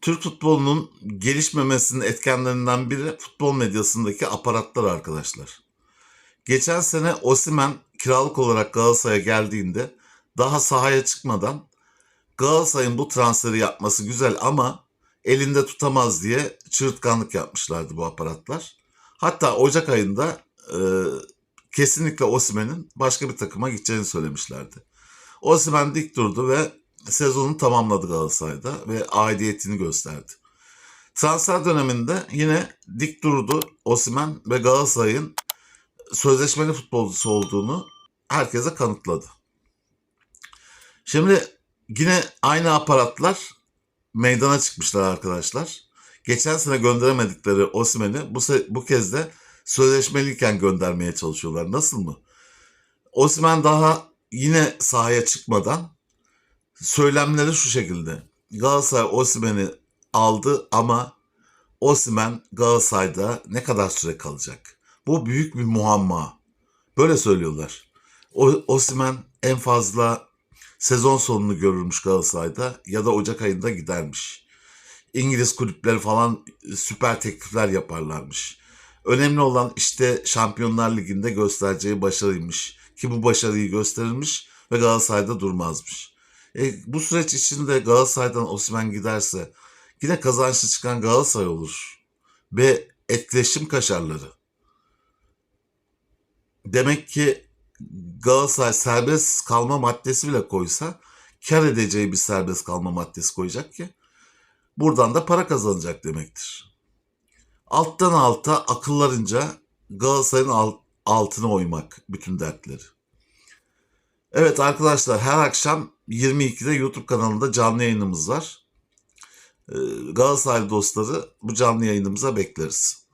Türk futbolunun gelişmemesinin etkenlerinden biri futbol medyasındaki aparatlar arkadaşlar. Geçen sene Osimen kiralık olarak Galatasaray'a geldiğinde daha sahaya çıkmadan Galatasaray'ın bu transferi yapması güzel ama elinde tutamaz diye çığırtkanlık yapmışlardı bu aparatlar. Hatta Ocak ayında e, kesinlikle Osimen'in başka bir takıma gideceğini söylemişlerdi. Osimen dik durdu ve sezonu tamamladı Galatasaray'da ve aidiyetini gösterdi. Transfer döneminde yine dik durdu Osimen ve Galatasaray'ın sözleşmeli futbolcusu olduğunu herkese kanıtladı. Şimdi yine aynı aparatlar meydana çıkmışlar arkadaşlar. Geçen sene gönderemedikleri Osimhen'i bu, se- bu kez de sözleşmeliyken göndermeye çalışıyorlar. Nasıl mı? Osimhen daha yine sahaya çıkmadan söylemleri şu şekilde. Galatasaray Osimhen'i aldı ama Osimhen Galatasaray'da ne kadar süre kalacak? Bu büyük bir muamma. Böyle söylüyorlar. O, Osimhen en fazla sezon sonunu görürmüş Galatasaray'da ya da Ocak ayında gidermiş. İngiliz kulüpleri falan süper teklifler yaparlarmış. Önemli olan işte Şampiyonlar Ligi'nde göstereceği başarıymış. Ki bu başarıyı gösterilmiş ve Galatasaray'da durmazmış. E, bu süreç içinde Galatasaray'dan Osimhen giderse yine kazançlı çıkan Galatasaray olur. Ve etkileşim kaşarları. Demek ki Galatasaray serbest kalma maddesi bile koysa kar edeceği bir serbest kalma maddesi koyacak ki buradan da para kazanacak demektir. Alttan alta akıllarınca Galatasaray'ın al- altına oymak bütün dertleri. Evet arkadaşlar her akşam 22'de YouTube kanalında canlı yayınımız var. Ee, Galatasaray dostları bu canlı yayınımıza bekleriz.